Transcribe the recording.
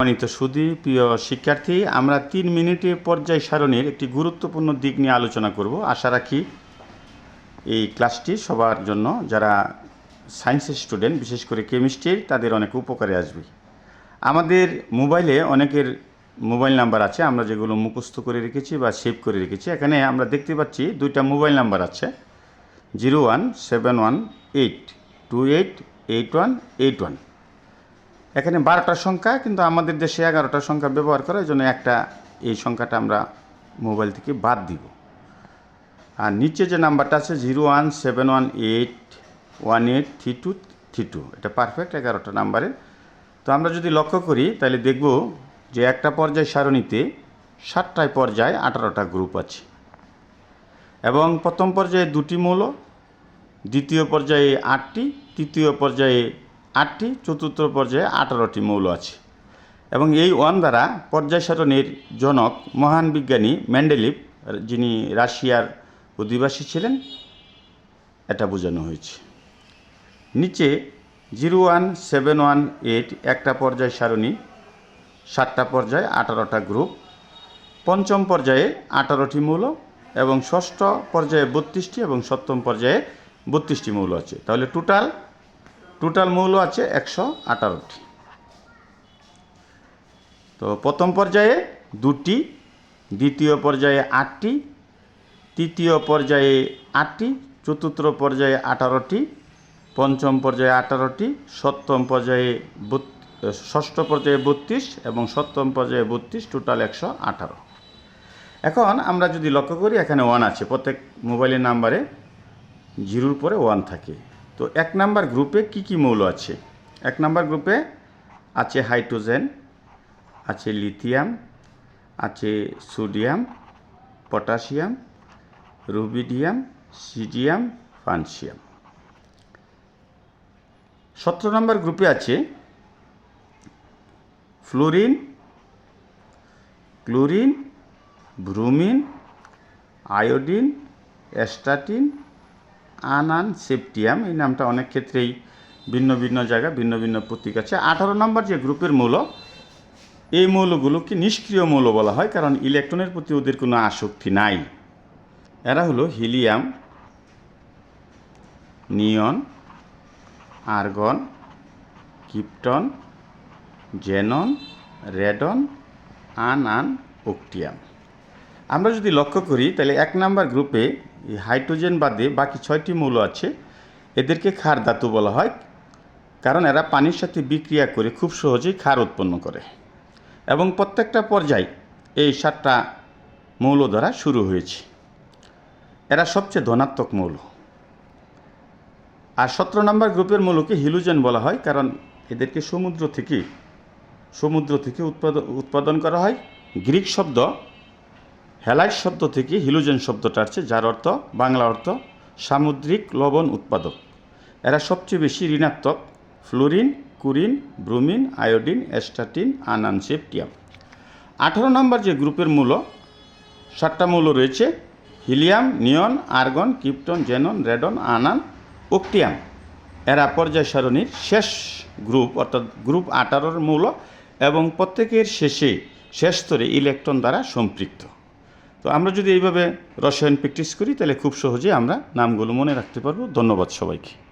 সম্মানিত সুদী প্রিয় শিক্ষার্থী, আমরা তিন মিনিটে পর্যায় সারণীর একটি গুরুত্বপূর্ণ দিক নিয়ে আলোচনা করব। আশা রাখি এই ক্লাসটি সবার জন্য, যারা সায়েন্সের স্টুডেন্ট, বিশেষ করে কেমিস্ট্রির তাদের অনেক উপকারে আসবে। আমাদের মোবাইলে অনেকের মোবাইল নাম্বার আছে, আমরা যেগুলো মুখস্থ করে রেখেছি বা সেভ করে রেখেছি। এখানে আমরা দেখতে পাচ্ছি দুইটা মোবাইল নাম্বার আছে, zero one seven one eight two eight eight one eight one. এখানে বারোটা সংখ্যা, কিন্তু আমাদের দেশে এগারোটা সংখ্যা ব্যবহার করে জন্য একটা এই সংখ্যাটা আমরা মোবাইল থেকে বাদ দিব। আর নিচে যে নাম্বারটা আছে, zero one seven one eight one eight three two three two, এটা পারফেক্ট এগারোটা নাম্বারের। তো আমরা যদি লক্ষ্য করি, তাহলে দেখব যে একটা পর্যায় সারণীতে সাতটায় পর্যায়ে আঠারোটা গ্রুপ আছে। এবং প্রথম পর্যায়ে দুটি মৌল, দ্বিতীয় পর্যায়ে আটটি, তৃতীয় পর্যায়ে আটটি, চতুর্থ পর্যায়ে আঠারোটি মৌল আছে। এবং এই ওয়ান দ্বারা পর্যায় সারণীর জনক, মহান বিজ্ঞানী ম্যান্ডেলিভ, যিনি রাশিয়ার অধিবাসী ছিলেন, এটা বোঝানো হয়েছে। নিচে zero one, seven one, eight, একটা পর্যায় সারণী, সাতটা পর্যায়ে, আঠারোটা গ্রুপ, পঞ্চম পর্যায়ে আঠারোটি মৌল এবং ষষ্ঠ পর্যায়ে বত্রিশটি এবং সপ্তম পর্যায়ে বত্রিশটি মৌল আছে। তাহলে টোটাল টোটাল মৌল আছে একশো আঠারোটি। তো প্রথম পর্যায়ে দুটি, দ্বিতীয় পর্যায়ে আটটি, তৃতীয় পর্যায়ে আটটি, চতুর্থ পর্যায়ে আঠারোটি, পঞ্চম পর্যায়ে আঠারোটি, সপ্তম পর্যায়ে ষষ্ঠ পর্যায়ে বত্রিশ এবং সপ্তম পর্যায়ে বত্রিশ টোটাল একশো আঠারো। এখন আমরা যদি লক্ষ্য করি, এখানে ওয়ান আছে। প্রত্যেক মোবাইলের নাম্বারে জিরোর পরে ওয়ান থাকে। তো এক নাম্বার গ্রুপে কি কি মৌল আছে? এক নাম্বার গ্রুপে আছে হাইড্রোজেন, আছে লিথিয়াম, আছে সোডিয়াম, পটাশিয়াম, রুবিডিয়াম, সিডিয়াম ফানসিয়াম সতেরো নম্বর গ্রুপে আছে fluorine, chlorine, bromine, iodine astatine ununseptium, এই নামটা অনেক ক্ষেত্রেই ভিন্ন ভিন্ন জায়গা ভিন্ন ভিন্ন প্রতীক আছে। আঠারো নম্বর যে গ্রুপের মৌল, এই মৌলগুলোকে নিষ্ক্রিয় মৌল বলা হয়, কারণ ইলেকট্রনের প্রতি ওদের কোনো আসক্তি নাই। এরা হলো helium, neon, argon, krypton, xenon, radon, ununoctium আমরা যদি লক্ষ্য করি, তাহলে এক নাম্বার গ্রুপে হাইড্রোজেন বাদে বাকি ছয়টি মৌল আছে। এদেরকে ক্ষার ধাতু বলা হয়, কারণ এরা পানির সাথে বিক্রিয়া করে খুব সহজেই ক্ষার উৎপন্ন করে। এবং প্রত্যেকটা পর্যায় এই সাতটা মৌল দ্বারা শুরু হয়েছে। এরা সবচেয়ে ধনাত্মক মৌল। আর সতেরো নম্বর গ্রুপের মৌলকে হিলুজেন বলা হয়, কারণ এদেরকে সমুদ্র থেকে সমুদ্র থেকে উৎপাদন উৎপাদন করা হয়। গ্রিক শব্দ হ্যালাইট শব্দ থেকে হিলোজেন শব্দটা আসছে, যার অর্থ বাংলা অর্থ সামুদ্রিক লবণ উৎপাদক। এরা সবচেয়ে বেশি ঋণাত্মক, fluorine, chlorine, bromine, iodine astatine ununseptium. আঠারো নম্বর যে গ্রুপের মূল, সাতটা মৌল রয়েছে, helium, neon, argon, krypton, xenon, radon, ununoctium এরা পর্যায় সারণীর শেষ গ্রুপ, অর্থাৎ গ্রুপ আঠারোর মূল এবং প্রত্যেকের শেষে শেষ স্তরে ইলেকট্রন দ্বারা সম্পৃক্ত। তো আমরা যদি এইভাবে রসায়ন প্র্যাকটিস করি, তাহলে খুব সহজে আমরা নামগুলো মনে রাখতে পারব। ধন্যবাদ সবাইকে।